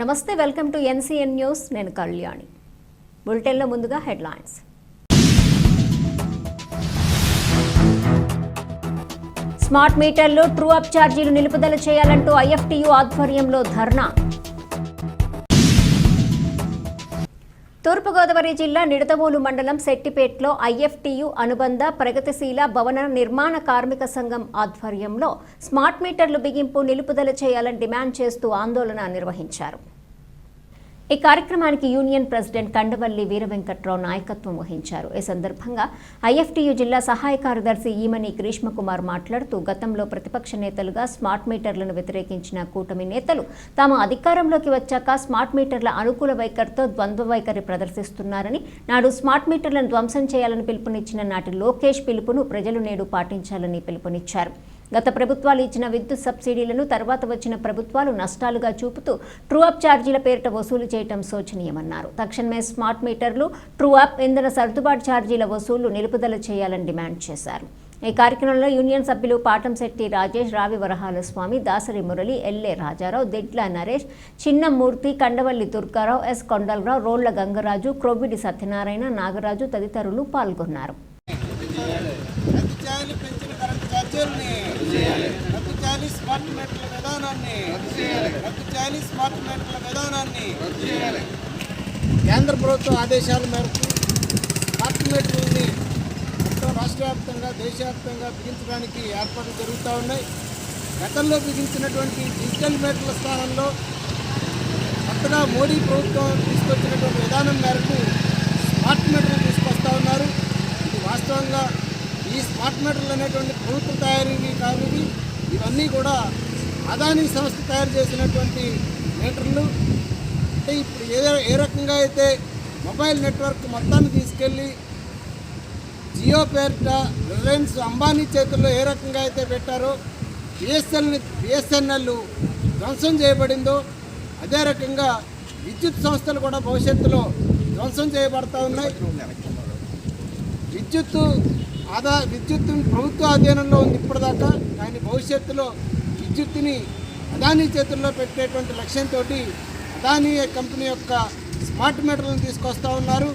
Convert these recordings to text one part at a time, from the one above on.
నమస్తే welcome to NCN news. నేను కళ్యాణి. బులెటిన్లో ముందుగా హెడ్లైన్స్. స్మార్ట్ మీటర్లు ట్రూ అప్ ఛార్జీలు నిలుపుదల చేయాలంటూ ఐఎఫ్టీయూ ఆధ్వర్యంలో ధర్నా. తూర్పుగోదావరి జిల్లా నిడదవోలు మండలం శెట్టిపేటలో ఐఎఫ్టీయు అనుబంధ ప్రగతిశీల భవన నిర్మాణ కార్మిక సంఘం ఆధ్వర్యంలో స్మార్ట్ మీటర్లు బిగింపు నిలుపుదల చేయాలని డిమాండ్ చేస్తూ ఆందోళన నిర్వహించారు. ఈ కార్యక్రమానికి యూనియన్ ప్రెసిడెంట్ కండవల్లి వీరవెంకట్రావు నాయకత్వం వహించారు. ఈ సందర్భంగా ఐఎఫ్టీయు జిల్లా సహాయ కార్యదర్శి ఈమని గ్రీష్మకుమార్ మాట్లాడుతూ గతంలో ప్రతిపక్ష నేతలుగా స్మార్ట్ మీటర్లను వ్యతిరేకించిన కూటమి నేతలు తాము అధికారంలోకి వచ్చాక స్మార్ట్ మీటర్ల అనుకూల వైఖరితో ద్వంద్వ వైఖరి ప్రదర్శిస్తున్నారని నాడు స్మార్ట్ మీటర్లను ధ్వంసం చేయాలని పిలుపునిచ్చిన నాటి లోకేష్ పిలుపును ప్రజలు నేడు పాటించాలని పిలుపునిచ్చారు. గత ప్రభుత్వాలు ఇచ్చిన విద్యుత్ సబ్సిడీలను తర్వాత వచ్చిన ప్రభుత్వాలు నష్టాలుగా చూపుతూ ట్రూ అప్ ఛార్జీల పేరిట వసూలు చేయటం శోచనీయమన్నారు. తక్షణమే స్మార్ట్ మీటర్లు ట్రూ అప్ ఇంధన సర్దుబాటు ఛార్జీల వసూళ్ళు నిలుపుదల చేయాలని డిమాండ్ చేశారు. ఈ కార్యక్రమంలో యూనియన్ సభ్యులు పాటంశెట్టి రాజేష్ రావి వరహాల స్వామి దాసరి మురళి ఎల్ఏ రాజారావు దెడ్ల నరేష్ చిన్నమూర్తి కండవల్లి దుర్గారావు ఎస్ కొండలరావు రోళ్ళ గంగరాజు క్రొవ్విడి సత్యనారాయణ నాగరాజు తదితరులు పాల్గొన్నారు రద్దు చేయాలి పెంచిన కరెంటు ఛార్జీలని రద్దు చేయాలి స్మార్ట్ మీటర్ల విధానాన్ని రద్దు చేయాలి స్మార్ట్ మీటర్ల విధానాన్ని కేంద్ర ప్రభుత్వం ఆదేశాల మేరకు స్మార్ట్ మీటర్లని మొత్తం రాష్ట్ర వ్యాప్తంగా దేశవ్యాప్తంగా బిగించడానికి ఏర్పాట్లు జరుగుతూ ఉన్నాయి. గతంలో బిగించినటువంటి డిజిటల్ మీటర్ల స్థానంలో కొత్తగా మోడీ ప్రభుత్వం తీసుకొచ్చినటువంటి విధానం మేరకు స్మార్ట్ మీటర్లు తీసుకొస్తా ఉన్నారు. ఇది వాస్తవంగా ఈ స్మార్ట్ మీటర్లు అనేటువంటి ప్రభుత్వ తయారీ కాదు ఇవన్నీ కూడా అదానీ సంస్థ తయారు చేసినటువంటి మీటర్లు. అంటే ఇప్పుడు ఏ ఏ రకంగా అయితే మొబైల్ నెట్వర్క్ మొత్తాన్ని తీసుకెళ్ళి జియో పేరిట రిలయన్స్ అంబానీ చేతుల్లో ఏ రకంగా అయితే పెట్టారో బిఎస్ఎల్ బిఎస్ఎన్ఎల్ ధ్వంసం చేయబడిందో అదే రకంగా విద్యుత్ సంస్థలు కూడా భవిష్యత్తులో ధ్వంసం చేయబడతా ఉన్నాయి. విద్యుత్ ఆదా విద్యుత్ ప్రభుత్వ అధీనంలో ఉంది ఇప్పటిదాకా. కానీ భవిష్యత్తులో విద్యుత్తుని అదానీ చేతుల్లో పెట్టేటువంటి లక్ష్యంతో అదానీ కంపెనీ యొక్క స్మార్ట్ మీటర్లను తీసుకొస్తా ఉన్నారు.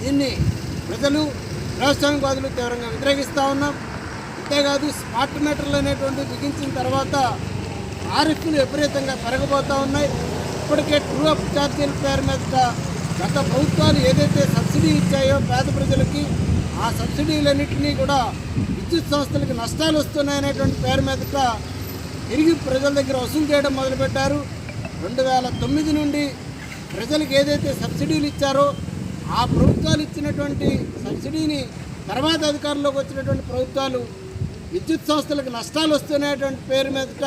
దీన్ని ప్రజలు వ్యవసాయవాదులు తీవ్రంగా వ్యతిరేకిస్తూ ఉన్నాం. అంతేకాదు స్మార్ట్ మీటర్లు అనేటువంటి బిగించిన తర్వాత ఆరిఫ్లు విపరీతంగా పెరగబోతూ ఉన్నాయి. ఇప్పటికే ట్రూ అప్ ఛార్జీల పేరు మీద గత ప్రభుత్వాలు ఏదైతే సబ్సిడీ ఇచ్చాయో పేద ప్రజలకి ఆ సబ్సిడీలన్నింటినీ కూడా విద్యుత్ సంస్థలకు నష్టాలు వస్తున్నాయనేటువంటి పేరు మీదట తిరిగి ప్రజల దగ్గర వసూలు చేయడం మొదలుపెట్టారు. రెండు వేల తొమ్మిది నుండి ప్రజలకు ఏదైతే సబ్సిడీలు ఇచ్చారో ఆ ప్రభుత్వాలు ఇచ్చినటువంటి సబ్సిడీని తర్వాత అధికారంలోకి వచ్చినటువంటి ప్రభుత్వాలు విద్యుత్ సంస్థలకు నష్టాలు వస్తున్నటువంటి పేరు మీదట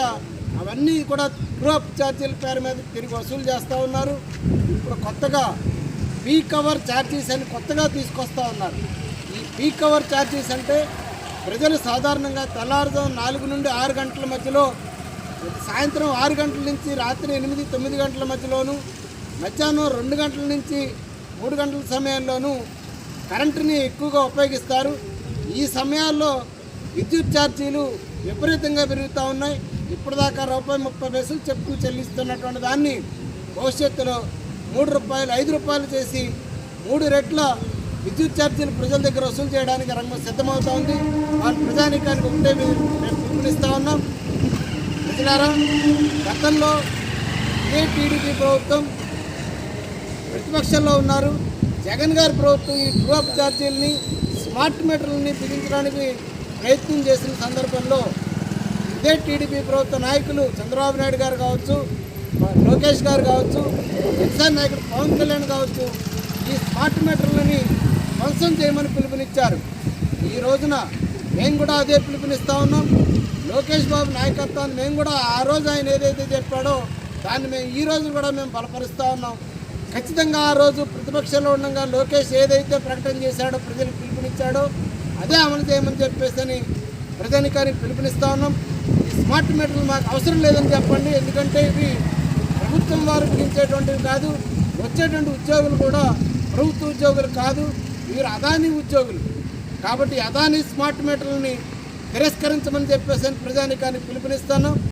అవన్నీ కూడా గ్రూప్ ఛార్జీల పేరు మీద తిరిగి వసూలు చేస్తూ ఉన్నారు. ఇప్పుడు కొత్తగా పీ కవర్ ఛార్జీస్ అని కొత్తగా తీసుకొస్తా ఉన్నారు. పీక్ అవర్ ఛార్జెస్ అంటే ప్రజలు సాధారణంగా తెల్లారుజాము నాలుగు నుండి ఆరు గంటల మధ్యలో సాయంత్రం ఆరు గంటల నుంచి రాత్రి ఎనిమిది తొమ్మిది గంటల మధ్యలోను మధ్యాహ్నం రెండు గంటల నుంచి మూడు గంటల సమయంలోనూ కరెంటుని ఎక్కువగా ఉపయోగిస్తారు. ఈ సమయాల్లో విద్యుత్ ఛార్జీలు విపరీతంగా పెరుగుతూ ఉన్నాయి. ఇప్పటిదాకా రూపాయి ముప్పై పైసలు చెప్పు చెల్లిస్తున్నటువంటి దాన్ని భవిష్యత్తులో మూడు రూపాయలు ఐదు రూపాయలు చేసి మూడు రెట్ల విద్యుత్ ఛార్జీలు ప్రజల దగ్గర వసూలు చేయడానికి రంగం సిద్ధమవుతా ఉంది. వాళ్ళ ప్రజానికానికి ఒకటే మేము మేము పిలుపునిస్తా ఉన్నాం. ప్రజలారా గతంలో ఇదే టీడీపీ ప్రభుత్వం ప్రతిపక్షంలో ఉన్నారు. జగన్ గారి ప్రభుత్వం ఈ ట్రూ ఛార్జీలని స్మార్ట్ మీటర్లని బిగించడానికి ప్రయత్నం చేసిన సందర్భంలో ఇదే టీడీపీ ప్రభుత్వ నాయకులు చంద్రబాబు నాయుడు గారు కావచ్చు లోకేష్ గారు కావచ్చు జగన్ నాయకుడు పవన్ కళ్యాణ్ కావచ్చు ఈ స్మార్ట్ మీటర్లని ధ్వంసం చేయమని పిలుపునిచ్చారు. ఈ రోజున మేము కూడా అదే పిలుపునిస్తా ఉన్నాం. లోకేష్ బాబు నాయకత్వాన్ని మేము కూడా ఆ రోజు ఆయన ఏదైతే చెప్పాడో దాన్ని మేము ఈ రోజు కూడా మేము బలపరుస్తూ ఉన్నాం. ఖచ్చితంగా ఆ రోజు ప్రతిపక్షంలో ఉండగా లోకేష్ ఏదైతే ప్రకటన చేశాడో ప్రజలకు పిలుపునిచ్చాడో అదే అమలు చేయమని చెప్పేసి అని ప్రజానికానికి పిలుపునిస్తూ ఉన్నాం. ఈ స్మార్ట్ మీటర్లు మాకు అవసరం లేదని చెప్పండి. ఎందుకంటే ఇవి ప్రభుత్వం వారు బిగించేటువంటివి కాదు వచ్చేటువంటి ఉద్యోగులు కూడా ప్రభుత్వ ఉద్యోగులు కాదు. వీరు అదానీ ఉద్యోగులు. కాబట్టి అదానీ స్మార్ట్ మీటర్లని తిరస్కరించమని చెప్పేసి ప్రజానికాన్ని పిలుపునిస్తాను.